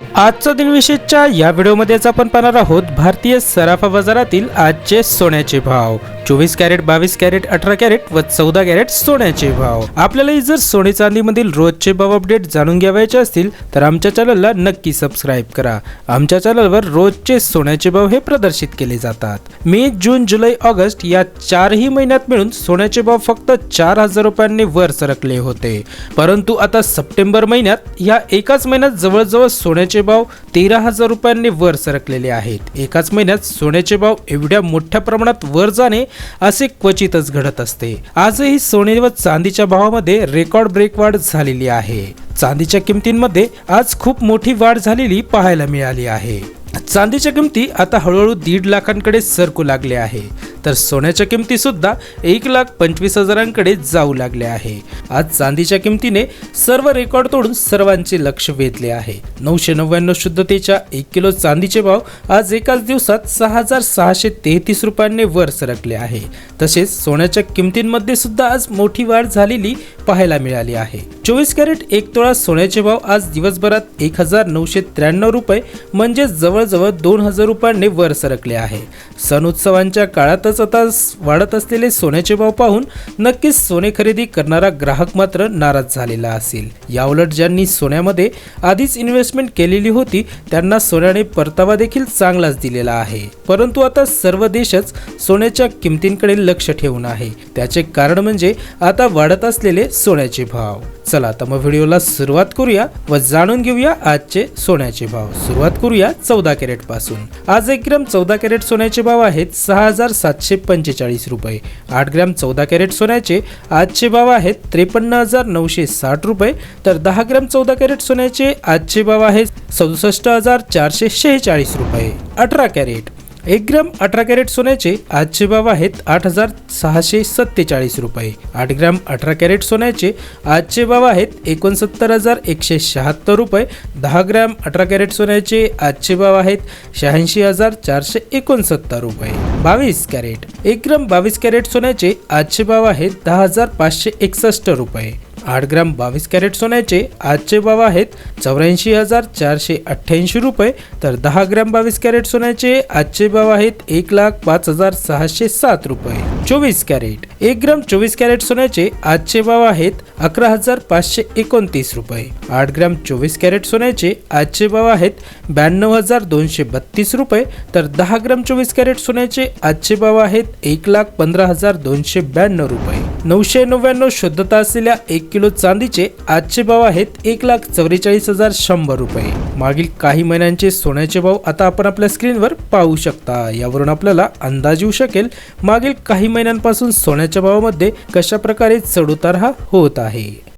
आजचा दिनविशेषच्या या व्हिडिओमध्येच आपण पाहणार आहोत भारतीय सराफा बाजारातील आजचे सोन्याचे भाव. चोवीस कॅरेट बावीस कॅरेट अठरा कॅरेट व चौदा कॅरेट सोन्याचे भाव. आपल्यालाही जर सोने चांदीमधील रोजचे भाव अपडेट जाणून घ्यावायचे असतील तर आमच्या चॅनलला नक्की सबस्क्राईब करा. आमच्या चॅनलवर रोजचे सोन्याचे भाव हे प्रदर्शित केले जातात. मे जून जुलै ऑगस्ट या चारही महिन्यात मिळून सोन्याचे भाव फक्त चार हजार रुपयांनी वर सरकले होते. परंतु आता सप्टेंबर महिन्यात या एकाच महिन्यात जवळजवळ सोन्याचे भाव तेरा हजार रुपयांनी वर सरकलेले आहेत. एकाच महिन्यात सोन्याचे भाव एवढ्या मोठ्या प्रमाणात वर जाणे असे क्वचितच घडत असते. आजही सोने व चांदीच्या भावामध्ये रेकॉर्ड ब्रेक वाढ झालेली आहे. चांदीच्या किमतींमध्ये आज खूप मोठी वाढ झालेली पाहायला मिळाली आहे. चांदीच्या किमती आता हळूहळू दीड लाखांकडे सरकू लागले आहे. तर सोन्याच्या किमती सुद्धा एक लाख पंचवीस हजारांकडे जाऊ लागले आहे. आज चांदीच्या किमतीने सर्व रेकॉर्ड तोडून सर्वांचे लक्ष वेधले आहे. नऊशे नव्याण्णव शुद्धतेच्या एक किलो चांदीचे भाव आज एकाच दिवसात सहा हजार सहाशे तेहतीस रुपयांनी वर सरकले आहे. तसेच सोन्याच्या किमतींमध्ये सुद्धा आज मोठी वाढ झालेली पाहायला मिळाली आहे. चोवीस कॅरेट एक तोळा सोन्याचे भाव आज दिवसभरात एक हजार नऊशे त्र्याण्णव रुपये म्हणजे जवळजवळ दोन हजार रुपयांनी वर सरकले आहे. सण उत्सवांच्या काळात काळातच आता वाढत असलेले सोन्याचे भाव पाहून नक्कीच सोने खरेदी करणारा ग्राहक मात्र नाराज झालेला असेल. याउलट ज्यांनी सोन्यामध्ये आधीच इन्व्हेस्टमेंट केलेली होती त्यांना सोन्याने परतावा देखील चांगलाच दिलेला आहे. परंतु आता सर्व देशच सोन्याच्या किमतींकडे लक्ष ठेवून आहे. त्याचे कारण म्हणजे आता वाढत असलेले सोन्याचे भाव. चला तर मग व्हिडिओला सुरुवात करूया व जाणून घेऊया आजचे सोन्याचे भाव. सुरुवात करूया चौदा कॅरेटपासून. आज एक ग्रॅम चौदा कॅरेट सोन्याचे भाव आहेत सहा हजार सातशे पंचेचाळीस रुपये. आठ ग्रॅम चौदा कॅरेट सोन्याचे आजचे भाव आहेत त्रेपन्न हजार नऊशे साठ रुपये. तर दहा ग्रॅम चौदा कॅरेट सोन्याचे आजचे भाव आहेत सदुसष्ट हजार चारशे शेहेचाळीस रुपये. अठरा कॅरेट. एक ग्रॅम अठरा कॅरेट सोन्याचे आजचे भाव आहेत आठ हजार सहाशे सत्तेचाळीस रुपये. आठ ग्रॅम अठरा कॅरेट सोन्याचे आजचे भाव आहेत एकोणसत्तर हजार एकशे शहात्तर रुपये. दहा ग्रॅम अठरा कॅरेट सोन्याचे आजचे भाव आहेत शहाऐंशी हजार चारशे एकोणसत्तर रुपये. बावीस कॅरेट. एक ग्रॅम बावीस कॅरेट सोन्याचे आजचे भाव आहेत दहा हजार पाचशे एकसष्ट रुपये. आठ ग्राम बावीस कॅरेट सोन्याचे आजचे भाव आहेत चौऱ्याऐंशी हजार चारशे अठ्ठ्याऐंशी रुपये. तर दहा ग्रॅम बावीस कॅरेट सोन्याचे आजचे भाव आहेत एक लाख पाच हजार सहाशे सात रुपये. चोवीस कॅरेट. एक ग्राम चोवीस कॅरेट सोन्याचे आजचे भाव आहेत अकरा हजार पाचशे एकोणतीस रुपये. आठ ग्राम चोवीस कॅरेट सोन्याचे आजचे भाव आहेत ब्याण्णव हजार दोनशे बत्तीस रुपये. तर दहा ग्राम चोवीस कॅरेट सोन्याचे आजचे भाव आहेत एक लाख पंधरा हजार दोनशे ब्याण्णव रुपये. नऊशे नव्याण्णव शुद्धता असलेल्या एक किलो चांदीचे आजचे भाव आहेत एक लाख चौवेचाळीस हजार शंभर रुपये. मागील काही महिन्यांचे सोन्याचे भाव आता आपण आपल्या स्क्रीनवर पाहू शकता. यावरून आपल्याला अंदाज येऊ शकेल मागील काही महिन्यांपासून सोन्याच्या भावामध्ये कशा प्रकारे चढउतार हा होत आहे?